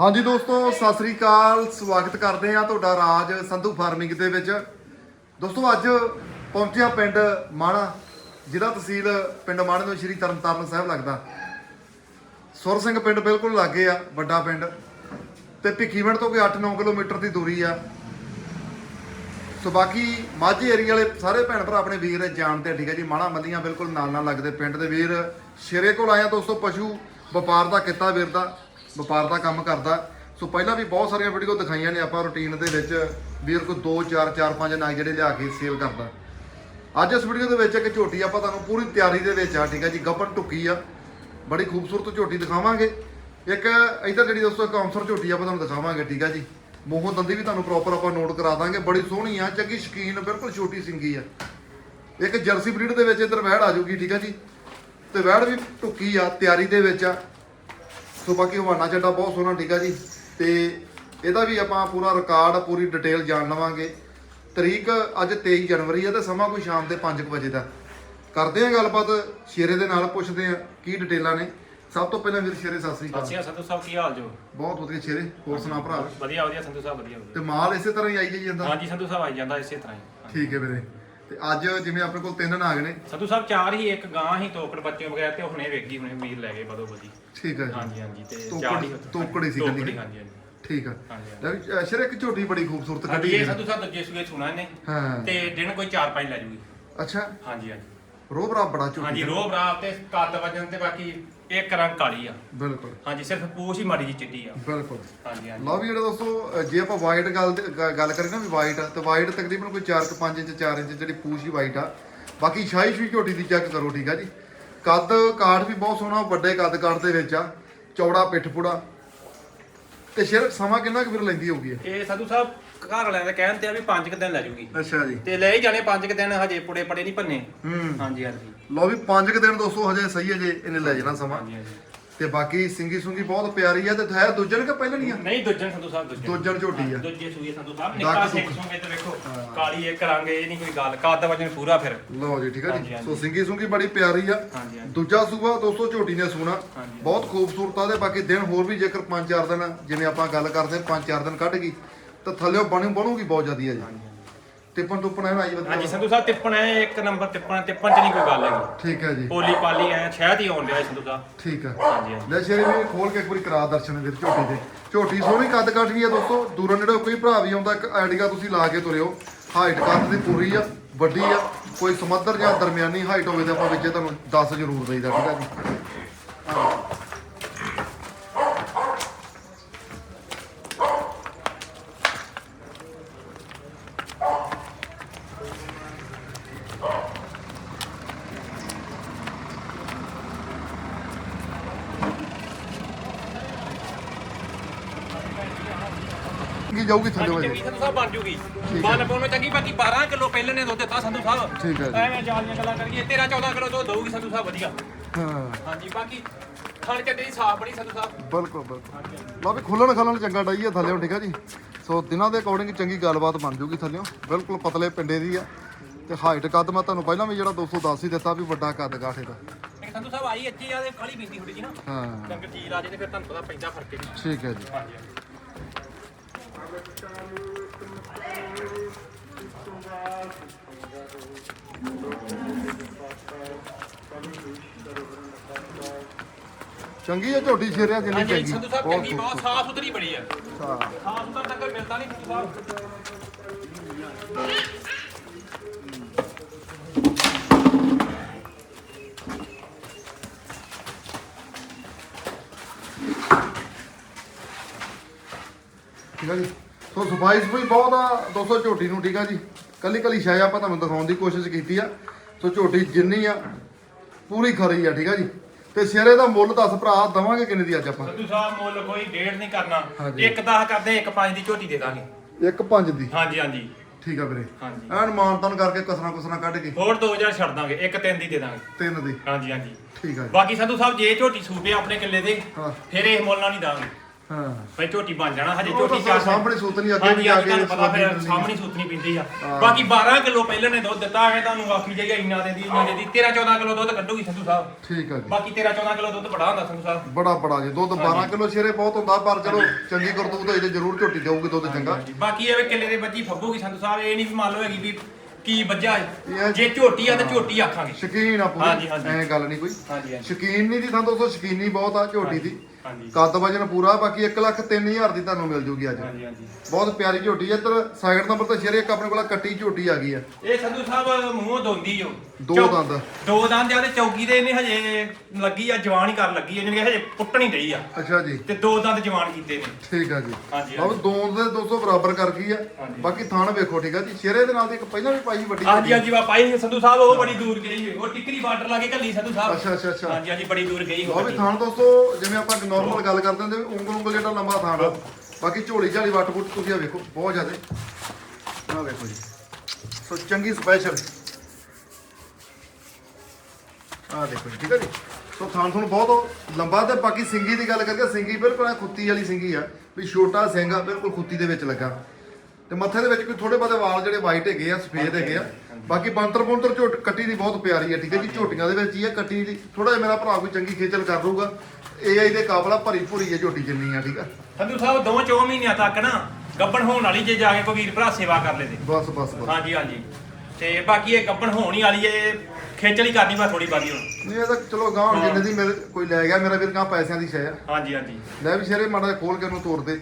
ਹਾਂਜੀ ਦੋਸਤੋ ਸਤਿ ਸ੍ਰੀ ਅਕਾਲ। ਸਵਾਗਤ ਕਰਦੇ ਆ ਤੁਹਾਡਾ ਰਾਜ ਸੰਧੂ ਫਾਰਮਿੰਗ ਦੇ ਵਿੱਚ। ਦੋਸਤੋ ਅੱਜ ਪਹੁੰਚਿਆ ਪਿੰਡ ਮਾਣਾ ਜ਼ਿਲ੍ਹਾ ਤਹਿਸੀਲ ਪਿੰਡ ਮਾਣੇ ਨੂੰ ਸ਼੍ਰੀ ਤਰਨਤਾਰਨ ਸਾਹਿਬ ਲੱਗਦਾ। ਸੁਰ ਸਿੰਘ ਪਿੰਡ ਬਿਲਕੁਲ ਲਾਗੇ ਆ ਵੱਡਾ ਪਿੰਡ। ਤੇ ਭਿੱਖੀਵਿੰਡ ਤੋਂ ਕੋਈ 8-9 ਕਿਲੋਮੀਟਰ ਦੀ ਦੂਰੀ ਆ। ਸੋ ਬਾਕੀ ਮਾਝੇ ਏਰੀਆ ਵਾਲੇ ਸਾਰੇ ਭੈਣ ਭਰਾ ਆਪਣੇ ਵੀਰ ਜਾਣਦੇ ਆ, ਠੀਕ ਹੈ ਜੀ। ਮਾਣਾ ਮੱਲੀਆਂ ਬਿਲਕੁਲ ਨਾਲ ਨਾਲ ਲੱਗਦੇ ਪਿੰਡ ਦੇ ਵੀਰ। ਸ਼ੇਰੇ ਕੋਲ ਆਇਆ ਦੋਸਤੋ ਪਸ਼ੂ ਵਪਾਰ ਦਾ ਕਿੱਤਾ ਵੀਰ ਦਾ। ਵਪਾਰ ਦਾ ਕੰਮ ਕਰਦਾ। ਸੋ ਪਹਿਲਾਂ ਵੀ ਬਹੁਤ ਸਾਰੀਆਂ ਵੀਡੀਓ ਦਿਖਾਈਆਂ ਨੇ ਆਪਾਂ ਰੁਟੀਨ ਦੇ ਵਿੱਚ। ਵੀਰ ਕੋ 2 4 4 5 ਨਾਗ ਜਿਹੜੇ ਲਿਆ ਕੇ ਸੇਲ ਕਰਦਾ। ਅੱਜ ਇਸ ਵੀਡੀਓ ਦੇ ਵਿੱਚ ਇੱਕ ਝੋਟੀ ਆਪਾਂ ਤੁਹਾਨੂੰ ਪੂਰੀ ਤਿਆਰੀ ਦੇ ਵਿੱਚ ਆ, ਠੀਕ ਹੈ ਜੀ ਗੱਬਰ ਟੁੱਕੀ ਆ। ਬੜੀ ਖੂਬਸੂਰਤ ਝੋਟੀ ਦਿਖਾਵਾਂਗੇ। ਇੱਕ ਇਧਰ ਜਿਹੜੀ ਦੋਸਤੋ ਇੱਕ ਅੰਸਰ ਝੋਟੀ ਆਪਾਂ ਤੁਹਾਨੂੰ ਦਿਖਾਵਾਂਗੇ, ਠੀਕ ਹੈ ਜੀ। ਮੂੰਹੋਂ ਦੰਦੀ ਵੀ ਤੁਹਾਨੂੰ ਪ੍ਰੋਪਰ ਆਪਾਂ ਨੋਟ ਕਰਾ ਦਾਂਗੇ। ਬੜੀ ਸੋਹਣੀ ਆ, ਚੰਗੀ ਸ਼ਕੀਨ, ਬਿਲਕੁਲ ਛੋਟੀ ਸਿੰਗੀ ਆ। ਇੱਕ ਜਰਸੀ ਬਰੀਡ ਦੇ ਵਿੱਚ ਇਧਰ ਵਹਿੜ ਆ ਜੂਗੀ, ਠੀਕ ਹੈ ਜੀ। ਤੇ ਵਹਿੜ ਵੀ ਟੁੱਕੀ ਆ, ਤਿਆਰੀ ਦੇ ਵਿੱਚ ਆ। ਸੋ ਬਾਕੀ ਹਵਾਨਾ ਚੱਡਾ ਬਹੁਤ ਸੋਹਣਾ ਠੀਕ ਆ ਜੀ। ਤੇ ਇਹਦਾ ਵੀ ਆਪਾਂ ਪੂਰਾ ਰਿਕਾਰਡ ਪੂਰੀ ਡਿਟੇਲ ਜਾਣ ਲਵਾਂਗੇ। ਤਰੀਕ ਅੱਜ 23 ਜਨਵਰੀ ਆ ਤੇ ਸਮਾਂ ਕੋਈ ਸ਼ਾਮ ਦੇ 5 ਵਜੇ ਦਾ। ਕਰਦੇ ਆ ਗੱਲਬਾਤ ਸ਼ੇਰੇ ਦੇ ਨਾਲ ਪੁੱਛਦੇ ਆ ਕੀ ਡਿਟੇਲਾਂ ਨੇ। ਸਭ ਤੋਂ ਪਹਿਲਾਂ ਵੀਰ ਸ਼ੇਰੇ ਸਤਿ ਸ੍ਰੀ ਅਕਾਲ। ਅੱਛਾ ਸੰਧੂ ਸਾਹਿਬ ਕੀ ਹਾਲ ਜੋ? ਬਹੁਤ ਵਧੀਆ ਸ਼ੇਰੇ ਹੋਰ ਸੁਣਾ ਭਰਾ? ਵਧੀਆ ਵਧੀਆ ਸੰਧੂ ਸਾਹਿਬ ਵਧੀਆ ਤੇ ਮਾਲ ਇਸੇ ਤਰ੍ਹਾਂ ਹੀ ਆਈ ਜਾਂਦਾ? ਹਾਂਜੀ ਸੰਧੂ ਸਾਹਿਬ ਆਈ ਜਾਂਦਾ ਇਸੇ ਤਰ੍ਹਾਂ ਹੀ। ਠੀਕ ਹੈ ਵੀਰੇ। ਤੇ ਅੱਜ ਜਿਵੇਂ ਆਪਣੇ ਕੋਲ ਤਿੰਨ ਨਾਗ ਨੇ। ਸੰਧੂ ਸਾਹਿਬ ਚਾਰ ਹੀ ਇੱਕ ਗਾਂ ਹੀ ਤੋਕੜ ਬੱਚੇ ਬਗੈਰ ਤੇ ਹੁਣੇ ਵੇਗੀ ਹੁਣੇ ਵੀਰ ਲੈ ਗਏ ਬਦੋ ਬਦੀ। ਠੀਕ ਹੈ ਜੀ। ਹਾਂਜੀ ਹਾਂਜੀ ਤੇ ਤੋਕੜ- ਚਾਰ ਹੀ ਤੋਕੜ ਹੀ ਸੀ ਕੱਲੀ। ਤੋਕੜ ਹਾਂਜੀ ਹਾਂਜੀ। ਠੀਕ ਹੈ ਹਾਂਜੀ, ਹਾਂਜੀ। ਲੈ ਵੀ, ਅ, ਸ਼ੇਰੇ ਇੱਕ ਝੋਟੀ ਬੜੀ ਖੂਬਸੂਰਤ ਹਾਂਜੀ ਕੱਢੀ ਇਹ ਹੈ ਸੰਧੂ ਸਾਹਿਬ ਦੂਜੇ ਸੂਏ ਸੁਣਾ ਇਹਨੇ। ਹਾਂ। ਤੇ ਦਿਨ ਕੋਈ 4-5 ਲੈ ਜੂਗੀ। ਅੱਛਾ। ਹਾਂਜੀ ਹਾਂਜੀ। ਰੋਬਰਾ ਬੜਾ ਝੋਟੀ ਹਾਂਜੀ। ਰੋਹ ਬਰਾਬ ਤੇ ਕੱਦ ਵਜਨ ਤੇ ਬਾਕੀ ਇੱਕ ਰੰਗ ਕਾਲੀ ਆ। ਬਿਲਕੁਲ। ਹਾਂਜੀ ਸਿਰਫ ਪੂਛ ਹੀ ਮਾੜੀ ਜੀ ਚਿੱਟੀ ਆ। ਬਿਲਕੁਲ। ਹਾਂਜੀ ਹਾਂਜੀ। ਲਓ ਵੀ ਜਿਹੜੇ ਦੋਸਤੋ ਅ, ਜੇ ਆਪਾਂ ਵਾਈਟ ਗੱਲ ਤੇ- ਗ- ਗੱਲ ਕਰੀਏ ਨਾ ਵੀ ਵਾਈਟ ਤੇ ਵਾਈਟ ਤਕਰੀਬਨ ਕੋਈ 4 ਤੋਂ 5 ਇੰਚ 4 ਇੰਚ ਜਿਹੜੀ ਪੂਛ ਹੀ ਵਾਈਟ ਆ। ਬਾਕੀ ਸ਼ਾਹੀ ਸ਼ੂਈ ਝੋਟੀ ਦੀ ਚੈੱਕ ਕਰੋ ਠੀਕ ਆ ਜੀ। ਕੱਦ ਕਾਠ ਵੀ ਬਹੁਤ ਸੋਹਣਾ ਵੱਡੇ ਕੱਦ ਕਾਠ ਦੇ ਵਿੱਚ ਆ। ਚੌੜਾ ਪਿੱਠ ਪੁੜਾ। ਤੇ ਸ਼ੇਰ ਸਮਾਂ ਕਿੰਨਾ ਕੁ ਫਿਰ ਲੈਂਦੀ ਹੋਊਗੀ ਇਹ? ਇਹ ਸੰਧੂ ਸਾਹਿਬ ਘਰ ਵਾਲਿਆਂ ਦੇ ਕਹਿਣ ਤੇ ਆ ਵੀ 5 ਕੁ ਦਿਨ ਲੈ ਜੂਗੀ। ਅੱਛਾ ਜੀ। ਤੇ ਲੈ ਹੀ ਜਾਣੇ 5 ਕੁ ਦਿਨ ਹਜੇ ਪੁੜੇ ਪੜੇ ਨਹੀਂ ਭੰਨੇ। ਹੂੰ। ਹਾਂਜੀ ਹਾਂਜੀ। ਲਓ ਵੀ 5 ਦਿਨ ਦੋਸਤੋ ਹਜੇ ਸਹੀ ਹੈ ਜੇ ਇਹਨੇ ਲੈ ਜਾਣਾ ਸਮਾਂ। ਹਾਂਜੀ ਹਾਂਜੀ। ਤੇ ਬਾਕੀ ਸਿੰਗੀ ਸੁੰਗੀ ਬਹੁਤ ਪਿਆਰੀ ਆ ਤੇ ਹੈ ਦੂਜਣ ਕਿ ਪਹਿਲਾਂ ਨਹੀਂ ਆ? ਨਹੀਂ ਦੂਜਨ ਸੰਧੂ ਸਾਹਿਬ ਦੂਜਨ ਦੂਜਣ ਝੋਟੀ ਆ। ਦੂਜੇ ਸੂਏ ਸੰਧੂ ਸਾਹਿਬ ਨਿੱਕਾ। ਸਿੱਖ। ਸੁੰਗੇ ਤੇ ਵੇਖੋ ਕਾਲੀ ਇੱਕ ਰੰਗ ਇਹ ਨਹੀਂ ਕੋਈ ਗੱਲ। ਕੱਦ ਵਜਨ ਪੂਰਾ ਫਿਰ। ਲਓ ਜੀ ਠੀਕ ਹਾਂਜੀ, ਜੀ। ਸੋ ਸਿੰਗੀ ਸੁੰਗੀ ਬੜੀ ਪਿਆਰੀ ਆ। ਦੂਜਾ ਸੂਬਾ ਦੋਸਤੋ ਝੋਟੀ ਨੇ ਸੋਨਾ। ਬਹੁਤ ਖੂਬਸੂਰਤ ਆ ਤੇ ਬਾਕੀ ਦਿਨ ਹੋਰ ਵੀ ਜੇਕਰ 5-4 ਦਿਨ ਜਿਵੇਂ ਆਪਾਂ ਗੱਲ ਕਰਦੇ 5-4 ਦਿਨ ਕੱਢ ਗਈ। ਤਾਂ ਥੱਲੇ ਬਣੂ ਬਣੂਗੀ ਬਹੁਤ ਜ਼ਿਆਦੀ ਆ ਜੀ। ਟਿੱਪਣ ਟੁੱਪਣ ਹੈ ਨਾ ਹਾਂਜੀ ਸੰਧੂ ਸਾਹਿਬ ਤਿੱਪਣ ਹੈ ਇੱਕ ਨੰਬਰ ਤਿੱਪਣ ਤਿੱਪਣ ਚ ਨਹੀਂ ਕੋਈ ਗੱਲ ਹੈਗੀ। ਠੀਕ ਹੈ ਜੀ। ਪੋਲੀ ਪਾਲੀ ਐ ਸ਼ਾਇਦ ਹੀ ਆਉਣ ਡਿਆ ਸੰਧੂ ਸਾਹਿਬ। ਠੀਕ ਹੈ। ਹਾਂਜੀ ਹਾਂਜੀ। ਲੈ ਸ਼ੇਰੀ ਵੀ ਖੋਲ ਕੇ ਇੱਕ ਵਾਰੀ ਕਰਾ ਦਰਸ਼ਨ ਵੀਰ ਝੋਟੀ ਦੇ। ਝੋਟੀ ਸੋਹਣੀ ਕੱਦ ਕੱਟ ਵੀ ਆ ਦੋਸਤੋ। ਦੂਰੋਂ ਨੇੜੇ ਕੋਈ ਭਰਾ ਵੀ ਆਉਂਦਾ ਇੱਕ ਆਈਡੀਆ ਤੁਸੀਂ ਲਾ ਕੇ ਤੁਰਿਓ। ਹਾਈਟ ਕੱਦ ਦੀ ਪੂਰੀ ਆ ਵੱਡੀ ਆ। ਕੋਈ ਸਮੱਧਰ ਜਾਂ ਦਰਮਿਆਨੀ ਹਾਈਟ ਹੋਵੇ ਤਾਂ ਆਪਾਂ ਵਿੱਚੇ ਤੁਹਾਨੂੰ ਦੱਸ ਜ਼ਰੂਰ ਦਈਦਾ ਠੀਕ ਹੈ ਜੀ। ਜਾਊਗੀ ਥੱਲੇ ਹਾਂਜੀ ਵਜੇ ਚੰਗੀ ਸੰਧੂ ਸਾਹਿਬ ਬਣ ਜੂਗੀ। ਹੈ। ਮਨ ਪਾਉਣ ਚੰਗੀ ਬਾਕੀ 12 ਕਿਲੋ ਪਹਿਲੇ ਨੇ ਦੁੱਧ ਦਿੱਤਾ ਸੰਧੂ ਸਾਹਿਬ। ਠੀਕ ਹੈ ਜੀ। ਐਵੇਂ ਜਾਲੀਆਂ ਗੱਲਾਂ ਕਰੀਏ 13 14 ਕਿਲੋ ਦੁੱਧ ਦਊਗੀ ਸੰਧੂ ਸਾਹਿਬ ਵਧੀਆ। ਹਾਂ। ਹਾਂਜੀ ਬਾਕੀ ਖਾਣ ਚੱਡੇ ਦੀ ਸਾਫ਼ ਬਣੀ ਸੰਧੂ ਸਾਹਿਬ। ਬਿਲਕੁਲ ਬਿਲਕੁਲ। ਲਓ ਵੀ ਖੁੱਲਣ ਖਲਣ ਚੰਗਾ ਡਾਈ ਆ ਥੱਲੇੋਂ ਠੀਕ ਆ ਜੀ? ਸੋ ਦਿਨਾਂ ਦੇ ਅਕੋਰਡਿੰਗ ਚੰਗੀ ਗੱਲਬਾਤ ਬਣ ਜੂਗੀ ਥੱਲੇੋਂ ਬਿਲਕੁਲ ਪਤਲੇ ਪਿੰਡੇ ਦੀ ਆ। ਤੇ ਹਾਈਟ ਕੱਦ ਮੈਂ ਤੁਹਾਨੂੰ ਪਹਿਲਾਂ ਵੀ ਜਿਹੜਾ 210 ਹੀ ਦਿੱਤਾ ਵੀ ਵੱਡਾ ਕੱਦ ਗਾਠੇ ਦਾ। ਇੱਕ ਸੰਧੂ ਸਾਹਿਬ ਆਈ ਇੱਥੇ ਆ ਤੇ ਕਾਲੀ ਪੀਂਦੀ ਥੋੜੀ ਜੀ ਨਾ। ਹਾਂ। ਡੰਗਰ ਚੀਜ਼ ਆ ਜੇ ਤੇ ਫਿਰ ਤੁਹਾਨੂੰ ਪਤਾ ਪੈਂਦਾ ਫ਼ਰਕ ਹੀ ਠੀਕ ਹੈ ਜੀ। ਹਾਂਜੀ ਹਾਂਜੀ। ਚੰਗੀ ਆ ਝੋਟੀ ਸ਼ੇਰਿਆ ਹਾਂਜੀ ਚੰਗੀ। ਸੰਧੂ ਸਾਹਿਬ ਚੰਗੀ ਬਹੁਤ। ਸਾਫ਼ ਸੁਥਰੀ ਬੜੀ ਹੈ ਹਾਂ। ਸਾਫ਼ ਸੁਥਰਾ ਡੰਗਰ ਮਿਲਦਾ ਨਹੀਂ ਸੰਧੂ ਸਾਹਿਬ। ਠੀਕ ਆ ਜੀ। ਸੋ ਸਫ਼ਾਈ ਸਫ਼ਾਈ ਬਹੁਤ ਆ। ਦੋਸਤੋ ਝੋਟੀ ਨੂੰ ਠੀਕ ਆ ਜੀ। ਕੱਲੀ ਕੱਲੀ ਸ਼ਾਇ ਆਪਾਂ ਤੁਹਾਨੂੰ ਦਿਖਾਉਣ ਦੀ ਕੋਸ਼ਿਸ਼ ਕੀਤੀ ਆ। ਸੋ ਝੋਟੀ ਜਿੰਨੀ ਆ ਪੂਰੀ ਖਰੀ ਆ ਠੀਕ ਆ ਜੀ। ਤੇ ਸ਼ੇਰੇ ਦਾ ਮੁੱਲ ਦੱਸ ਭਰਾ ਦਵਾਂਗੇ ਕਿੰਨੇ ਦੀ ਅੱਜ ਆਪਾਂ? ਸੰਧੂ ਸਾਹਿਬ ਮੁੱਲ ਕੋਈ ਡੇਢ ਨਹੀਂ ਕਰਨਾ। ਹਾਂਜੀ। ਇੱਕ 10 ਕਰਦੇ ਇੱਕ 5 ਦੀ ਝੋਟੀ ਦੇ ਦਾਂਗੇ। ਇੱਕ ਪੰਜ ਦੀ? ਹਾਂਜੀ ਹਾਂਜੀ। ਠੀਕ ਆ ਵੀਰੇ। ਹਾਂਜੀ। ਐਨ ਮਾਨਤਨ ਕਰਕੇ ਕਸਰਾਂ ਕੁਸਰਾਂ ਕੱਢ ਕੇ। ਹੋਰ 2000 ਛੱਡ ਦਾਂਗੇ ਇੱਕ 3 ਦੀ ਦੇ ਦਾਂਗੇ। ਤਿੰਨ ਦੀ। ਹਾਂਜੀ ਹਾਂਜੀ। ਠੀਕ ਆ ਜੀ। ਬਾਕੀ ਸੰਧੂ ਸਾਹਿਬ ਜੇ ਝੋਟੀ ਸੂਪੇ ਆਪਣੇ ਕਿੱਲੇ ਦੇ ਹਾਂ। ਫਿਰ ਇਹ ਮੁੱਲ ਨਾਲ ਨਹੀਂ ਦਾਂਗੇ। ਹਾਂ। ਭਾਈ ਝੋਟੀ ਬਣ ਜਾਣਾ ਹਜੇ ਉਹ ਝੋਟੀ ਤਾਂ ਚਾਰ ਸਾਹਮਣੇ ਅੱਗੇ ਵੀ ਜਾ ਕੇ ਪਤਾ ਫਿਰ ਸਵਾਦੀ ਸਾਹਮਣੇ ਸੁੱਤਣੀ ਪੈਂਦੀ ਆ। ਹਾਂ। ਬਾਕੀ 12 ਕਿਲੋ ਪਹਿਲਾਂ ਨੇ ਦੁੱਧ ਦਿੱਤਾ ਐਵੇਂ ਤੁਹਾਨੂੰ ਆਖੀ ਜਾਈਏ ਇੰਨਾ ਦੇ ਦੀ ਇੰਨਾ ਦੇ ਦੀ। 13 14 ਕਿਲੋ ਦੁੱਧ ਕੱਢੂਗੀ ਸੰਧੂ ਸਾਹਿਬ। ਠੀਕ ਆ ਜੀ। ਬਾਕੀ 13 14 ਕਿਲੋ ਦੁੱਧ ਬੜਾ ਹੁੰਦਾ ਸੰਧੂ ਸਾਹਿਬ। ਬੜਾ ਬੜਾ ਜੀ। ਦੁੱਧ 12 ਕਿਲੋ ਸ਼ੇਰੇ ਬਹੁਤ ਹੁੰਦਾ ਪਰ ਚਲੋ ਚੰਗੀ ਕਰਤੂਤ ਹੋਈ ਤੇ ਜ਼ਰੂਰ ਝੋਟੀ ਦੇਊਗੀ ਦੁੱਧ ਚੰਗਾ। ਬਾਕੀ ਇਹ ਵੀ ਕਿੱਲੇ ਦੇ ਬੱਜੀ ਫੱਬੂਗੀ ਸੰਧੂ ਸਾਹਿਬ ਇਹ ਨਹੀਂ ਵੀ ਮੰਨ ਲਓ ਹੈਗੀ ਵੀ ਕੀ ਵੱਜਾ ਇਹ- ਜੇ ਝੋਟੀ ਆ ਤਾਂ ਝੋਟੀ ਆਖਾਂਗੇ। ਸ਼ਕੀਨ ਆ ਹਾਂਜੀ, ਪੂਰੀ। ਹਾਂਜੀ। ਐ ਗੱਲ ਨਹੀਂ ਕੋਈ। ਹਾਂਜੀ ਹਾਂਜੀ। ਸ਼ਕੀਨ ਨਹੀਂ ਦੀ ਥਾਂ ਦੋਸਤੋ ਸ਼ਕੀਨੀ ਬਹੁਤ ਆ ਝੋਟੀ ਦੀ। ਹਾਂਜੀ। ਕੱਦ ਵਜਨ ਪੂਰਾ ਬਾਕੀ 1 ਲੱਖ 3000 ਦੀ ਤੁਹਾਨੂੰ ਮਿਲ ਜੂਗੀ ਅੱਜ। ਹਾਂਜੀ ਹਾਂਜੀ। ਬਹੁਤ ਪਿਆਰੀ ਝੋਟੀ ਹੈ ਇੱਧਰ ਸਾਈਡ ਨੰਬਰ ਤੇ ਸ਼ੇਰੇ ਇੱਕ ਆਪਣੇ ਕੋਲ ਕੱਟੀ ਝੋਟੀ ਆ ਗਈ ਆ। ਇਹ ਸੰਧੂ ਸਾਹਿਬ ਮੂੰਹੋਂ ਦੋਂਦੀ ਜੋ। ਦੋ ਚੌ- ਦੰਦ। ਦੋ ਦੰਦ ਆ ਤੇ ਚੌਕੀ ਦੇ ਇਹਨੇ ਹਜੇ ਲੱਗੀ ਆ ਜਵਾਨ ਹੀ ਕਰਨ ਲੱਗੀ ਆ ਜਾਨੀ ਕਿ ਹਜੇ ਪੁੱਟਣੀ ਡਈ ਆ। ਅੱਛਾ ਜੀ। ਤੇ ਦੋ ਦੰਦ ਜਵਾਨ ਕੀਤੇ ਨੇ। ਠੀਕ ਆ ਜੀ। ਹਾਂਜੀ, ਲਓ ਦੋ ਦੇ 200 ਬਰਾਬਰ ਕਰ ਗਈ ਆ। ਹਾਂਜੀ। ਬਾਕੀ ਥਾਣ ਵੇਖੋ ਠੀਕ ਆ ਜੀ। ਸ਼ੇਰੇ ਦੇ ਨਾਲ ਦੀ ਇੱਕ ਪਹਿਲਾਂ ਵੀ ਪਾਈ ਵੱਡੀ ਹਾਂਜੀ ਹਾਂਜੀ ਵਾ ਪਾਈ ਸੰਧੂ ਸਾਹਿਬ ਉਹ ਬੜੀ ਦੂਰ ਗਈ ਹੋਈ। ਉਹ ਟਿੱਕਰੀ ਬਾਰਡਰ ਲਾ ਕੇ ਕੱਲੀ ਸੰਧੂ ਸਾਹਿਬ। ਅੱਛਾ ਅੱਛਾ ਅੱਛਾ। ਹਾਂਜੀ ਹਾਂਜੀ ਬੜੀ ਦੂਰ ਗਈ ਲਓ ਹੋ ਵੀ ਥਾਣ ਦੋਸਤੋ ਜਿਵੇਂ ਆਪਾਂ ਨਾਰਮਲ ਗੱਲ ਕਰਦੇ ਹੁੰਦੇ ਵੀ ਉਂਗਲ ਉਂਗਲ ਜਿਹੜਾ ਲੰਬਾ ਥਾਣ ਆ। ਬਾਕੀ ਝੋਲੀ ਝਾਲੀ ਵੱਟ ਬੁੱਟ ਤੁਸੀਂ ਆ ਵੇਖੋ ਬਹੁਤ ਜ਼ਿਆਦਾ। ਆ ਵੇਖੋ ਜੀ। ਸੋ ਚੰਗੀ ਸਪੈਸ਼ਲ ਆ ਦੇਖੋ ਜੀ ਠੀਕ ਹੈ ਜੀ? ਸੋ ਥਾਣ ਤੁਹਾਨੂੰ ਬਹੁਤ ਲੰਬਾ ਤੇ ਬਾਕੀ ਸਿੰਗੀ ਦੀ ਗੱਲ ਕਰਕੇ ਸਿੰਗੀ ਬਿਲਕੁਲ ਐਂ ਖੁੱਤੀ ਵਾਲੀ ਸਿੰਗੀ ਆ ਵੀ ਛੋਟਾ ਸਿੰਘ ਆ ਬਿਲਕੁਲ ਖੁੱਤੀ ਦੇ ਵਿੱਚ ਲੱਗਾ। ਤੇ ਮੱਥੇ ਦੇ ਵਿੱਚ ਕੋਈ ਥੋੜੇ ਬਹੁਤੇ ਵਾਲ ਜਿਹੜੇ ਵਾਈਟ ਹੈਗੇ ਆ ਸਫੇਦ ਹੈਗੇ ਆ। ਬਾਕੀ ਬੰਤਰ ਬੰਤਰ ਝੋਟ ਕੱਟੀ ਦੀ ਬਹੁਤ ਪਿਆਰੀ ਹੈ ਠੀਕ ਹੈ ਜੀ? ਝੋਟੀਆਂ ਦੇ ਵਿੱਚ ਹੀ ਆ ਕੱਟੀ ਦੀ। ਥੋੜਾ ਜਿਹਾ ਮੇਰਾ ਭਰਾ ਕੋਈ ਚੰਗੀ ਖੇਚਲ ਕਰ ਲੂਗਾ ਏਆਈ ਦੇ ਕਾਬਲਾ ਭਰੀ ਭੁਰੀ ਹੈ ਝੋਟੀ ਜਿੰਨੀ ਆ ਠੀਕ ਆ? ਸੰਧੂ ਸਾਹਿਬ ਦੋ ਚੋ ਮਹੀਨਿਆਂ ਤੱਕ ਨਾ ਗੱਬਣ ਹੋਣ ਵਾਲੀ ਜੇ ਜਾ ਕੇ ਕੋਈ ਵੀਰ ਭਰਾ ਸੇਵਾ ਕਰ ਲੈਦੇ ਬਸ ਬਸ ਬਸ। ਹਾਂਜੀ ਹਾਂਜੀ। ਤੇ ਬਾਕੀ ਇਹ ਗੱਬਣ ਹੋਣ ਹੀ ਵਾਲੀ ਏ ਖੇਚਲ ਹੀ ਕਰਨੀ ਬਾ ਥੋੜੀ ਬਾਦੀ ਹੁਣ ਨਹੀਂ ਇਹ ਤਾਂ ਚਲੋ ਗਾਂ ਹੁਣ ਜਿੰਨੇ ਦੀ ਮੇਰੇ ਕੋਈ ਲੈ ਗਿਆ ਮੇਰਾ ਵੀਰ ਗਾਂ ਪੈਸਿਆਂ ਦੀ ਸ਼ੈ ਆ। ਹਾਂਜੀ ਹਾਂਜੀ। ਲੈ ਵੀ ਸ਼ੇਰੇ ਮਾੜਾ ਜਿਹਾ ਖੋਲ ਕੇ ਉਹਨੂੰ ਤੋੜ ਦੇ।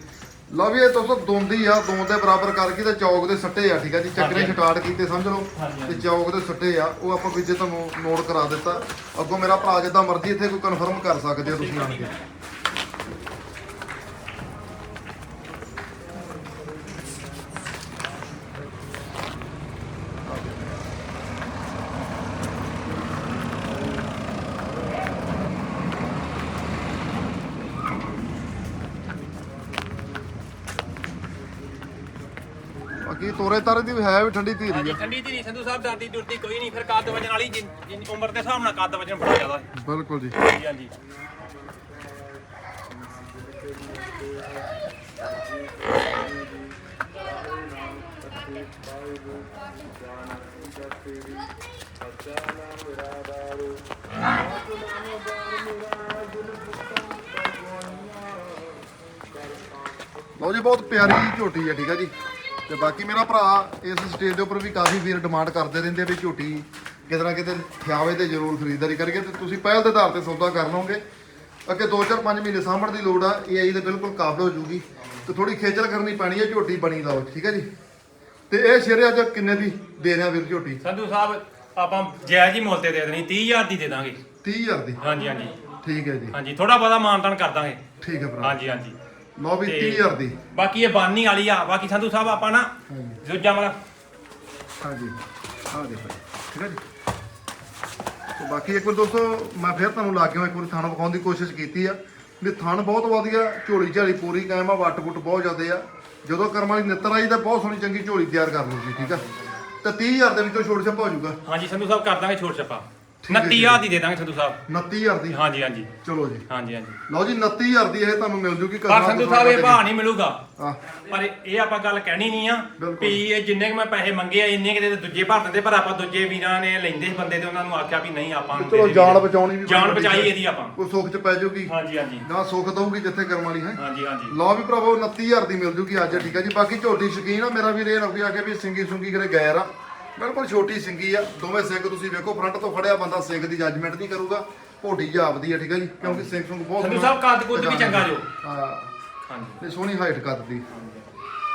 ਲਓ ਵੀ ਇਹ ਦੋਸਤੋ ਦੋਂਦੀ ਆ ਦੋਂ ਦੇ ਬਰਾਬਰ ਕਰਕੇ ਤੇ ਚੌਕ ਦੇ ਸੱਟੇ ਆ ਠੀਕ ਆ ਜੀ? ਚੱਕਰੇ। ਸਟਾਰਟ ਕੀਤੇ ਸਮਝ ਲਓ? ਹਾਂਜੀ, ਤੇ ਚੌਕ ਦੇ ਸੱਟੇ ਆ ਉਹ ਆਪਾਂ ਵਿੱਚ ਤੁਹਾਨੂੰ ਨੋਟ ਕਰਾ ਦਿੱਤਾ। ਅੱਗੋਂ ਮੇਰਾ ਭਰਾ ਜਿੱਦਾਂ ਮਰਜ਼ੀ ਇੱਥੇ ਕੋਈ ਕਨਫਰਮ ਕਰ ਸਕਦੇ ਹੋ ਤੁਸੀਂ ਆਣ ਕੇ। ਤੋਰੇ ਦੀ ਹੈ ਵੀ ਠੰਡੀ ਧੀਰੀ ਆ। ਠੰਡੀ ਧੀਰੀ ਸੰਧੂ ਸਾਹਿਬ ਡਰਦੀ ਡੁਰਦੀ ਕੋਈ ਨਹੀਂ ਫਿਰ ਕੱਦ ਵਜਣ ਵਾਲੀ ਜਿੰਨ- ਉਮਰ ਦੇ ਹਿਸਾਬ ਨਾਲ ਕੱਦ ਵਜਣ ਬੜਾ ਜ਼ਿਆਦਾ ਹੈ। ਬਿਲਕੁਲ ਜੀ। ਹਾਂਜੀ ਲਓ ਜੀ ਬਹੁਤ ਪਿਆਰੀ ਝੋਟੀ ਹੈ ਠੀਕ ਹੈ ਜੀ। ਤੇ ਬਾਕੀ ਮੇਰਾ ਭਰਾ ਇਸ ਸਟੇਜ ਦੇ ਉੱਪਰ ਵੀ ਕਾਫੀ ਵੀਰ ਡਿਮਾਂਡ ਕਰਦੇ ਰਹਿੰਦੇ ਵੀ ਝੋਟੀ ਕਿਤੇ ਨਾ ਕਿਤੇ ਥਿਆਵੇ ਤੇ ਜ਼ਰੂਰ ਖਰੀਦਦਾਰੀ ਕਰਕੇ ਤੇ ਤੁਸੀਂ ਪਹਿਲ ਦੇ ਆਧਾਰ ਤੇ ਸੌਦਾ ਕਰ ਲਓਗੇ। ਅੱਗੇ 2-4-5 ਮਹੀਨੇ ਸਾਂਭਣ ਦੀ ਲੋੜ ਆ ਇਹ ਆਈ ਦੇ ਬਿਲਕੁਲ ਕਾਬਲ ਹੋ ਜੂਗੀ। ਤੇ ਥੋੜੀ ਖੇਚਲ ਕਰਨੀ ਪੈਣੀ ਹੈ ਝੋਟੀ ਬਣੀ ਲਾਓ ਠੀਕ ਹੈ ਜੀ? ਤੇ ਇਹ ਸ਼ੇਰੇ ਅੱਜ ਕਿੰਨੇ ਦੀ ਦੇ ਰਿਹਾ ਵੀਰ ਝੋਟੀ? ਸੰਧੂ ਸਾਹਿਬ ਆਪਾਂ ਜਾਇਜ਼ ਹੀ ਮੁੱਲ ਤੇ ਦੇ ਦੇਣੀ 30000 ਦੀ ਦੇ ਦਾਂਗੇ। 30000 ਦੀ? ਹਾਂਜੀ ਹਾਂਜੀ। ਠੀਕ ਹੈ ਜੀ। ਹਾਂਜੀ ਥੋੜਾ ਬਹੁਤਾ ਮਾਨਤਾਨ ਕਰ ਦਾਂਗੇ। ਠੀਕ ਹੈ ਭਰਾ। ਹਾਂਜੀ ਹਾਂਜੀ। ਲਓ ਵੀ ਤੇ- 30000 ਦੀ। ਬਾਕੀ ਇਹ ਬਾਨੀ ਵਾਲੀ ਆ। ਬਾਕੀ ਸੰਧੂ ਸਾਹਿਬ ਆਪਾਂ ਨਾ ਹਾਂਜੀ। ਦੂਜਾ ਹਾਂਜੀ। ਆਹ ਦੇਖੋ ਜੀ, ਠੀਕ ਹੈ ਜੀ? ਤੇ ਬਾਕੀ ਇੱਕ ਵਾਰ ਦੋਸਤੋ ਮੈਂ ਫਿਰ ਤੁਹਾਨੂੰ ਲਾ ਕੇ ਇੱਕ ਵਾਰ ਥਣ ਵਿਖਾਉਣ ਦੀ ਕੋਸ਼ਿਸ਼ ਕੀਤੀ ਆ। ਵੀ ਥਣ ਬਹੁਤ ਵਧੀਆ ਝੋਲੀ ਝਾਲੀ ਪੂਰੀ ਕਾਇਮ ਆ ਵੱਟ ਵੁੱਟ ਬਹੁਤ ਜ਼ਿਆਦੇ ਆ। ਜਦੋਂ ਕਰਮ ਵਾਲੀ ਨਿੱਤਰ ਆਈ ਤਾਂ ਬਹੁਤ ਸੋਹਣੀ ਚੰਗੀ ਝੋਲੀ ਤਿਆਰ ਕਰ ਲੂਗੀ ਠੀਕ ਆ? ਤੇ 30000 ਦੇ ਵਿੱਚੋਂ ਛੋੜ ਛੱਪਾ ਹੋ ਜਾਊਗਾ। ਹਾਂਜੀ ਸੰਧੂ ਸਾਹਿਬ ਕਰ ਦਾਂਗੇ ਛੋਟ ਛੱਪਾ। 29000 ਦੀ ਦੇ ਦਾਂਗੇ ਸੰਧੂ ਸਾਹਿਬ। 29000 ਦੀ? ਹਾਂਜੀ ਹਾਂਜੀ। ਚਲੋ ਜੀ। ਹਾਂਜੀ ਹਾਂਜੀ। ਲਓ ਜੀ 29000 ਦੀ ਇਹ ਤੁਹਾਨੂੰ ਮਿਲ ਜੂਗੀ ਪਰ ਸੰਧੂ ਸਾਹਿਬ ਇਹ ਭਾਅ ਨਹੀਂ ਮਿਲੂਗਾ। ਪਰ ਇਹ ਆਪਾਂ ਗੱਲ ਕਹਿਣੀ ਨਹੀਂ ਆ। ਵੀ ਇਹ ਜਿੰਨੇ ਕੁ ਮੈਂ ਪੈਸੇ ਮੰਗੇ ਆ ਇੰਨੇ ਕਿਤੇ ਦੂਜੇ ਭਰ ਦਿੰਦੇ ਪਰ ਆਪਾਂ ਦੂਜੇ ਵੀਰਾਂ ਨੇ ਲੈਂਦੇ ਬੰਦੇ ਤੇ ਉਹਨਾਂ ਨੂੰ ਆਖਿਆ ਵੀ ਨਹੀਂ ਆਪਾਂ ਨੂੰ ਚਲੋ ਜਾਨ। ਬਚਾਉਣੀ ਵੀ ਜਾਨ ਬਚਾਈ ਇਹਦੀ ਆਪਾਂ। ਕੋਈ ਸੁੱਖ ਚ ਪੈ ਜਾਊਗੀ ਹਾਂਜੀ ਹਾਂਜੀ। ਨਾ ਸੁੱਖ ਦਊਗੀ ਜਿੱਥੇ ਕਰਮ ਵਾਲੀ ਹੈ। ਹਾਂਜੀ ਹਾਂਜੀ। ਲਓ ਵੀ ਭਰਾਵੋ 29000 ਦੀ ਮਿਲ ਜੂਗੀ ਅੱਜ ਠੀਕ ਹੈ ਜੀ। ਬਾਕੀ ਝੋਟੀ ਸ਼ਕੀਨ ਆ ਮੇਰਾ ਵੀਰ ਇਹ ਨਾ ਕੋਈ ਆ ਕੇ ਵੀ ਸਿੰਗੀ ਸੁੰਗੀ ਕਰੇ ਗੈਰ ਆ। ਬਿਲਕੁਲ ਛੋਟੀ ਸਿੰਗੀ ਆ ਦੋਵੇਂ ਸਿੰਘ ਤੁਸੀਂ ਵੇਖੋ ਫਰੰਟ ਤੋਂ ਫੜਿਆ ਬੰਦਾ ਸਿੰਘ ਦੀ ਜੱਜਮੈਂਟ ਨਹੀਂ ਕਰੂਗਾ ਝੋਟੀ ਜਾਪਦੀ ਆ ਠੀਕ ਹੈ ਜੀ? ਕਿਉਂਕਿ ਸਿੰਘ ਸੁੰਗ ਬਹੁਤ ਸੰਧੂ ਸਾਹਿਬ ਕੱਦ ਕੁੱਦ ਵੀ ਚੰਗਾ ਜੋ। ਹਾਂ। ਹਾਂਜੀ। ਤੇ ਸੋਹਣੀ ਹਾਈਟ ਕੱਦ ਦੀ।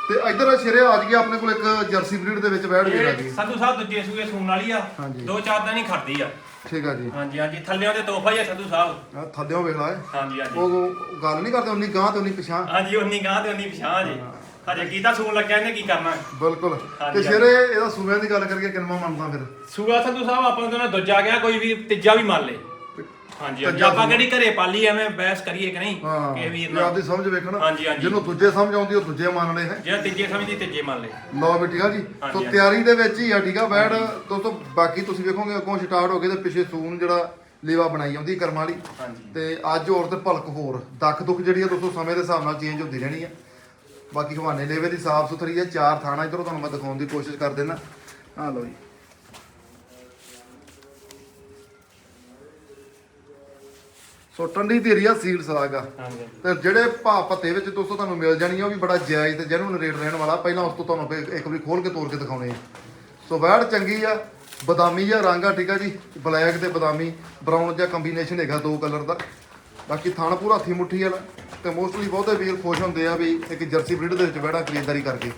ਤੇ ਇੱਧਰ ਸ਼ੇਰੇ ਆ ਗਿਆ ਆਪਣੇ ਕੋਲ ਇੱਕ ਜਰਸੀ ਬਰੀਡ ਦੇ ਵਿੱਚ ਬੈਠ ਆ ਗਈ ਇਹ ਸੰਧੂ ਸਾਹਿਬ ਦੂਜੇ ਸੂਏ ਸੂਣ ਵਾਲੀ ਆ ਹਾਂਜੀ। ਦੋ ਚਾਰ ਦਿਨ ਹੀ ਖੜਦੀ ਆ। ਠੀਕ ਆ ਜੀ। ਹਾਂਜੀ ਹਾਂਜੀ ਥੱਲਿਆਂ ਦੇ ਤੋਹਫਾ ਹੀ ਆ ਸੰਧੂ ਸਾਹਿਬ। ਆ ਥੱਲਿਓ ਵੇਖ ਲਾ ਇਹ। ਹਾਂਜੀ ਹਾਂਜੀ। ਉਹ ਉਹ ਗੱਲ ਨਹੀਂ ਕਰਦੇ ਉਨੀ ਗਾਂ ਤੇ ਉਨੀ ਪਛਾਂ ਹਾਂਜੀ ਉਨੀ ਗਾਂ ਤੇ ਉਨੀ ਪਛਾਂ ਜੀ। ਹਜੇ ਕੀਤਾ ਸੂਣ ਲੱਗਿਆ ਇਹਨੇ ਕੀ ਕਰਨਾ? ਬਿਲਕੁਲ। ਹਾਂਜੀ, ਤੇ ਸ਼ੇਰੇ ਇਹਦਾ ਸੂਬਿਆਂ ਦੀ ਗੱਲ ਕਰਕੇ ਕਿੰਨਾ ਮੰਨਦਾ ਫਿਰ? ਸੂਆ ਸੰਧੂ ਸਾਹਿਬ ਆਪਾਂ ਤੋਂ ਨਾ ਦੂਜਾ ਗਿਆ ਕੋਈ ਵੀ ਤੀਜਾ ਵੀ ਮੰਨ ਲੇ। ਹਾਂਜੀ ਹਾਂਜੀ ਤੀਜਾ ਆਪਾਂ। ਕਿਹੜੀ ਘਰੇ ਪਾਲੀ ਐਵੇਂ ਬਹਿਸ ਕਰੀਏ ਕਿ ਨਹੀਂ? ਹਾਂ ਕਿ ਵੀਰ ਇਹ ਨਾਲ ਆਪਦੀ ਸਮਝ ਵੇਖਣਾ ਹਾਂਜੀ, ਹਾਂਜੀ। ਜਿਹਨੂੰ ਦੂਜੇ ਸਮਝ ਆਉਂਦੀ ਉਹ ਦੂਜੇ ਮੰਨ ਲਏ ਹੈ। ਜਿਹੜਾ ਤੀਜੇ ਸਮਝਦੀ ਤੀਜੇ ਮੰਨ ਲੇ। ਲਓ ਵੀ ਠੀਕ ਆ ਜੀ। ਹਾਂਜੀ, ਸੋ ਹਾਂਜੀ। ਤਿਆਰੀ ਦੇ ਵਿੱਚ ਹੀ ਆ ਠੀਕ ਆ ਬੈਠ। ਦੋਸਤੋ ਬਾਕੀ ਤੁਸੀਂ ਵੇਖੋਗੇ ਅੱਗੋਂ ਸਟਾਰਟ ਹੋ ਗਏ ਤੇ ਪਿੱਛੇ ਸੂਨ ਜਿਹੜਾ ਲੇਵਾ ਬਣਾਈ ਆਉਂਦੀ ਕਰਮਾਂ ਵਾਲੀ। ਹਾਂਜੀ। ਤੇ ਅੱਜ ਹੋਰ ਤੇ ਭਲਕ ਹੋਰ। ਦੱਖ ਦੁੱਖ ਜਿਹੜੀ ਆ ਦੋਸਤੋ ਸਮੇਂ ਦੇ ਹਿਸਾਬ ਨਾਲ ਚੇਂਜ ਹੁੰਦੀ ਰਹਿਣੀ ਆ। ਬਾਕੀ ਹਵਾਨੇ ਲੇਵੇ ਦੀ ਸਾਫ਼ ਸੁਥਰੀ ਆ ਚਾਰ ਥਾਣਾ ਇਧਰੋਂ ਤੁਹਾਨੂੰ ਮੈਂ ਦਿਖਾਉਣ ਦੀ ਕੋਸ਼ਿਸ਼ ਕਰ ਦੇਣਾ ਆ ਲਓ ਜੀ। ਸੋ ਟੰਡੀ ਧੀਰੀ ਆ ਸੀਲ ਸਲਾਗਾ ਹਾਂਜੀ। ਤੇ ਜਿਹੜੇ ਭਾਅ ਪੱਤੇ ਵਿੱਚ ਦੋਸਤੋ ਤੁਹਾਨੂੰ ਮਿਲ ਜਾਣੀ ਆ ਉਹ ਵੀ ਬੜਾ ਜਾਇਜ਼ ਤੇ ਜੈਨੂਨ ਰੇਟ ਰਹਿਣ ਵਾਲਾ। ਪਹਿਲਾਂ ਉਸ ਤੋਂ ਤੁਹਾਨੂੰ ਇੱਕ ਵਾਰੀ ਖੋਲ ਕੇ ਤੋੜ ਕੇ ਦਿਖਾਉਣੇ ਆ। ਸੋ ਵੈੜ ਚੰਗੀ ਆ ਬਦਾਮੀ ਜਿਹਾ ਰੰਗ ਆ ਠੀਕ ਆ ਜੀ। ਬਲੈਕ ਤੇ ਬਦਾਮੀ ਬਰਾਊਨ ਜਿਹਾ ਕੰਬੀਨੇਸ਼ਨ ਹੈਗਾ ਦੋ ਕਲਰ ਦਾ। ਬਾਕੀ ਥਣ ਪੂਰਾ ਹੱਥੀ ਮੁੱਠੀ ਵਾਲਾ ਤੇ ਮੋਸਟਲੀ ਬਹੁਤੇ ਵੀਰ ਖੁਸ਼ ਹੁੰਦੇ ਆ ਵੀ ਇੱਕ ਜਰਸੀ ਬਰੀਡ ਦੇ ਵਿੱਚ ਵੈੜਾ ਖਰੀਦਦਾਰੀ ਕਰਕੇ।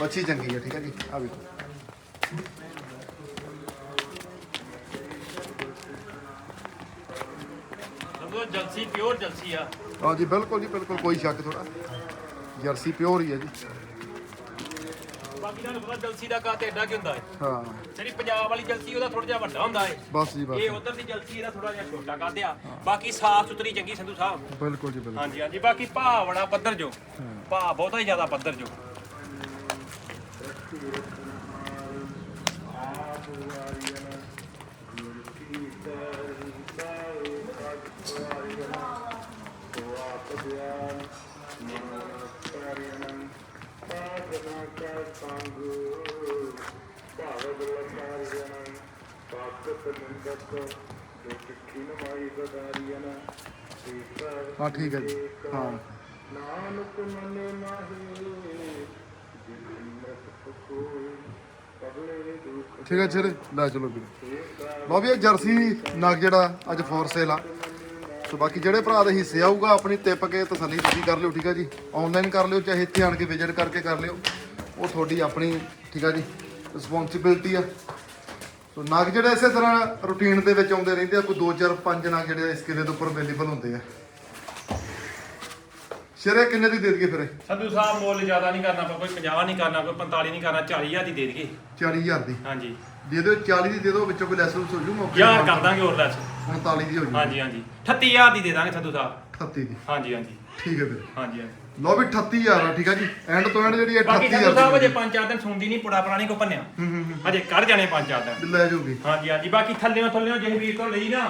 ਬੱਚੀ ਚੰਗੀ ਆ ਠੀਕ ਆ ਜੀ? ਆ ਸਮਝੋ ਜਲਸੀ ਪਿਓਰ ਜਲਸੀ ਆ। ਹਾਂ ਜੀ ਬਿਲਕੁਲ ਜੀ ਬਿਲਕੁਲ ਕੋਈ ਸ਼ੱਕ ਥੋੜਾ ਜਰਸੀ ਪਿਓਰ ਹੀ ਹੈ ਜੀ। ਬਾਕੀ ਤੁਹਾਨੂੰ ਪਤਾ ਜਲਸੀ ਦਾ ਕਾਤੇ ਐਡਾ ਕੀ ਹੁੰਦਾ ਹੈ? ਹਾਂ। ਜਿਹੜੀ ਪੰਜਾਬ ਵਾਲੀ ਜਲਸੀ ਉਹਦਾ ਥੋੜਾ ਜਿਹਾ ਵੱਡਾ ਹੁੰਦਾ ਹੈ। ਬਸ ਜੀ ਬਸ ਇਹ ਉਧਰ ਦੀ ਜਲਸੀ ਇਹਦਾ ਥੋੜਾ ਜਿਹਾ ਛੋਟਾ ਕਰਦੇ ਆ। ਬਾਕੀ ਸਾਫ਼ ਸੁਥਰੀ ਚੰਗੀ ਸੰਧੂ ਸਾਹਿਬ। ਬਿਲਕੁਲ ਜੀ ਬਿਲਕੁਲ। ਹਾਂਜੀ ਹਾਂਜੀ। ਬਾਕੀ ਭਾਅ ਬੜਾ ਪੱਧਰ ਜੋ ਭਾਅ ਬਹੁਤਾ ਹੀ ਜ਼ਿਆਦਾ ਪੱਧਰ ਜੋ। ਹਾਂ ਠੀਕ ਹੈ ਜੀ। ਹਾਂ। ਨਾਨਕ ਮਨੇ ਮਾਹੀ ਠੀਕ ਹੈ ਚਿਰ ਲੈ ਚਲੋ ਵੀਰ। ਲਓ ਵੀ ਇਹ ਜਰਸੀ ਨਗ ਜਿਹੜਾ ਅੱਜ ਫੋਰ ਸੇਲ ਆ। ਸੋ ਬਾਕੀ ਜਿਹੜੇ ਭਰਾ ਦੇ ਹਿੱਸੇ ਆਊਗਾ ਆਪਣੀ ਟਿਪ ਕੇ ਤਸੱਲੀ ਤੁਸੀਂ ਕਰ ਲਿਓ ਠੀਕ ਆ ਜੀ। ਆਨਲਾਈਨ ਕਰ ਲਿਓ ਚਾਹੇ ਇੱਥੇ ਆਣ ਕੇ ਵਿਜ਼ਿਟ ਕਰਕੇ ਕਰ ਲਿਓ। ਉਹ ਤੁਹਾਡੀ ਆਪਣੀ ਠੀਕ ਆ ਜੀ ਰਿਸਪੌਂਸਿਬਿਲਟੀ ਆ। ਸੋ ਨਗ ਜਿਹੜੇ ਇਸੇ ਤਰ੍ਹਾਂ ਰੂਟੀਨ ਦੇ ਵਿੱਚ ਆਉਂਦੇ ਰਹਿੰਦੇ ਆ ਕੋਈ 2 4 5 ਨਗ ਜਿਹੜੇ ਇਸ ਕਿਲੇ ਦੇ ਉੱਪਰ ਅਵੇਲੇਬਲ ਹੁੰਦੇ ਆ। ਸ਼ਰੇ ਕਿੰਨੇ ਦੀ ਦੇ ਦਈਏ ਫਿਰ? ਸੰਧੂ ਸਾਹਿਬ ਮੁੱਲ ਜ਼ਿਆਦਾ ਨਹੀਂ ਕਰਨਾ ਕੋਈ 50 ਨਹੀਂ ਕਰਨਾ ਕੋਈ 45 ਨਹੀਂ ਕਰਨਾ 40000 ਦੀ ਦੇ ਦਈਏ। 40000 ਦੀ? ਹਾਂਜੀ। ਦੇ ਦਿਓ 40 ਦੀ ਦੇ ਦਿਓ ਵਿੱਚੋਂ ਕੋਈ ਲੈਸ ਲੂਸ ਹੋ ਜੂ ਮੌਕੇ ਯਾਰ ਕਰ ਦਾਂਗੇ ਹੋਰ ਲੈਸ 39 ਦੀ ਹੋ ਜੂ ਹਾਂਜੀ ਹਾਂਜੀ। 38000 ਦੀ ਦੇ ਦਾਂਗੇ ਸੰਧੂ ਸਾਹਿਬ। 38 ਦੀ। ਹਾਂਜੀ ਹਾਂਜੀ। ਠੀਕ ਹੈ ਵੀਰ ਹਾਂਜੀ ਹਾਂਜੀ। ਲਓ ਵੀ 38000 ਆ ਠੀਕ ਆ ਜੀ। ਐਂਡ ਤੋਂ ਐਂਡ ਜਿਹੜੀ ਇਹ ਬਾਕੀ ਸੰਧੂ 38000 ਸਾਹਿਬ ਦੀ ਪੰਜ ਚਾਰ ਦਿਨ ਸੁਣਦੀ ਨਹੀਂ ਪੁੜਾ ਪੁਰਾਣੀ ਕੋ ਭੰਨਿਆ। ਹੂੰ ਹੂੰ ਹੂੰ। ਅਜੇ ਕਰ ਜਾਣੇ ਪੰਜ ਚਾਰ ਦਿਨ। ਲੈ ਜਾਊਗੀ। ਹਾਂਜੀ ਹਾਂਜੀ। ਬਾਕੀ ਥੱਲਿਓਂ ਥੱਲਿਓਂ ਜੇ ਵੀਰ ਤੋਂ ਲਈ ਨਾ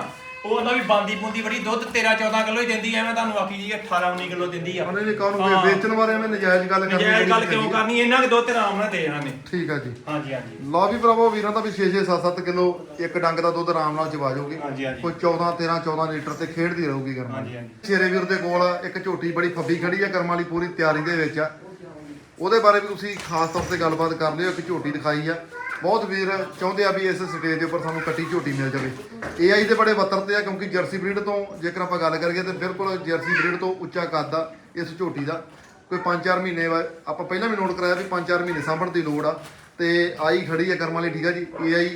ਉਹ ਉਹਦਾ ਵੀ ਬਾਂਦੀ ਬੁੰਦੀ ਬੜੀ ਦੁੱਧ 13 14 ਕਿਲੋ ਹੀ ਦਿੰਦੀ ਐ ਮੈਂ ਤੁਹਾਨੂੰ ਆਖੀ ਜੀ 18 19 ਕਿਲੋ ਦਿੰਦੀ ਆ। ਉਹਨੇ ਵੀ ਕਾਹਨੂੰ ਹਾਂ। ਵੇਚਣ ਬਾਰੇ ਐਵੇਂ ਨਜਾਇਜ਼ ਗੱਲ ਕਰਨੀ ਨਜਾਇਜ਼ ਗੱਲ ਜਿਹੜੀ ਕਿਉਂ ਆ। ਕਰਨੀ? ਇਹਨਾਂ ਦੇ ਦੁੱਧ ਤੇ ਆਰਾਮ ਨਾਲ ਦੇ ਜਾਣਾ ਨੇ ਠੀਕ ਆ ਜੀ। ਹਾਂਜੀ ਹਾਂਜੀ। ਲਓ ਵੀ ਭਰਾਵੋ ਵੀਰਾਂ ਦਾ ਵੀ 6 6 7 7 ਕਿਲੋ ਇੱਕ ਡੰਗ ਦਾ ਦੁੱਧ ਆਰਾਮ ਨਾਲ ਚਵਾ ਜਾਊਗੀ। ਹਾਂਜੀ, ਹਾਂਜੀ। ਕੋਈ 14 13 14 ਲੀਟਰ ਤੇ ਖੇਡਦੀ ਰਹੂਗੀ ਕਰਮ ਹਾਂਜੀ, ਹਾਂਜੀ। ਸ਼ੇਰੇ ਵੀਰ ਦੇ ਕੋਲ ਇੱਕ ਝੋਟੀ ਬੜੀ ਫੱਬੀ ਖੜੀ ਆ ਕਰਮ ਵਾਲੀ ਪੂਰੀ ਤਿਆਰੀ ਦੇ ਵਿੱਚ ਆ। ਉਹਦੇ ਬਾਰੇ ਵੀ ਤੁਸੀਂ ਖਾਸ ਤੌਰ ਤੇ ਗੱਲਬਾਤ ਕਰ ਲਿਓ ਇੱਕ ਝੋਟੀ ਦਿਖਾਈ ਆ। ਬਹੁਤ ਵੀਰ ਚਾਹੁੰਦੇ ਆ ਵੀ ਇਸ ਸਟੇਜ ਦੇ ਉੱਪਰ ਸਾਨੂੰ ਕੱਟੀ ਝੋਟੀ ਮਿਲ ਜਾਵੇ। AI ਦੇ ਬੜੇ ਬੱਤਰ ਤੇ ਆ ਕਿਉਂਕਿ ਜਰਸੀ ਬਰੀਡ ਤੋਂ ਜੇਕਰ ਆਪਾਂ ਗੱਲ ਕਰੀਏ ਤੇ ਬਿਲਕੁਲ ਜਰਸੀ ਬਰੀਡ ਤੋਂ ਉੱਚਾ ਕੱਦ ਆ ਇਸ ਝੋਟੀ ਦਾ। ਕੋਈ 5-4 ਮਹੀਨੇ ਆਪਾਂ ਪਹਿਲਾਂ ਵੀ ਨੋਟ ਕਰਾਇਆ ਵੀ 5-4 ਮਹੀਨੇ ਸਾਂਭਣ ਦੀ ਲੋੜ ਆ। ਤੇ ਆਈ ਖੜੀ ਆ ਕਰਮ ਵਾਲੀ ਠੀਕ ਆ ਜੀ। AI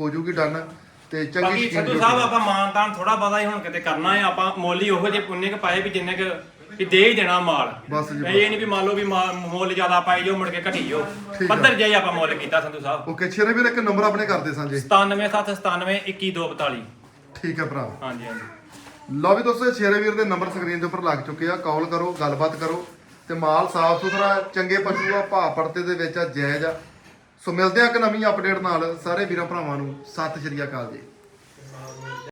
ਹੋ ਜੂਗੀ ਡਨ ਤੇ ਚੰਗੀ ਬਾਕੀ ਸੰਧੂ ਸਾਹਿਬ। ਆਪਾਂ ਮਾਨਤਾਨ ਥੋੜਾ ਬਹੁਤਾ ਹੀ ਹੁਣ ਕਿਤੇ ਕਰਨਾ ਹੈ ਆਪਾਂ ਮੁੱਲ ਉਹੋ ਜਿਹੇ ਪੁੰਨੇ ਕ ਪਾਏ ਵੀ ਜਿੰਨੇ ਕ ਵੀ ਦੇ ਹੀ ਦੇਣਾ ਮਾਲ। ਬਸ ਜੀ, ਇਹ ਨਹੀਂ ਵੀ ਮੰਨ ਲਓ ਵੀ ਮਾ- ਮੁੱਲ ਜ਼ਿਆਦਾ ਪਾਈ ਜੋ ਮੁੜ ਕੇ ਘਟੀ ਜੋ ਠੀਕ ਆ। ਪੱਧਰ ਹੀ ਆਪਾਂ ਮੁੱਲ ਕੀਤਾ ਸੰਧੂ ਸਾਹਿਬ। ਓਕੇ ਸ਼ੇਰੇ ਵੀਰ ਇੱਕ ਨੰਬਰ ਆਪਣੇ ਕਰਦੇ ਸਾਂਝੇ। 97797 21242 ਠੀਕ ਆ ਭਰਾ। ਹਾਂਜੀ ਹਾਂਜੀ। ਲਓ ਵੀ ਦੋਸਤੋ ਸ਼ੇਰੇ ਵੀਰ ਦੇ ਨੰਬਰ ਸਕਰੀਨ ਦੇ ਉੱਪਰ ਲੱਗ ਚੁੱਕੇ ਆ। ਕਾਲ ਕਰੋ ਗੱਲਬਾਤ ਕਰੋ ਤੇ ਮਾਲ ਸਾਫ਼ ਸੁਥਰਾ ਚੰਗੇ ਪਸ਼ੂ ਆ ਭਾਅ ਪੜਤੇ ਦੇ ਵਿੱਚ ਆ ਜਾਇਜ਼ ਆ। ਸੋ ਮਿਲਦੇ ਆ ਇੱਕ ਨਵੀਂ ਅਪਡੇਟ ਨਾਲ। ਸਾਰੇ ਵੀਰਾਂ ਭਰਾਵਾਂ ਨੂੰ ਸਤਿ ਸ਼੍ਰੀ ਅਕਾਲ ਜੀ।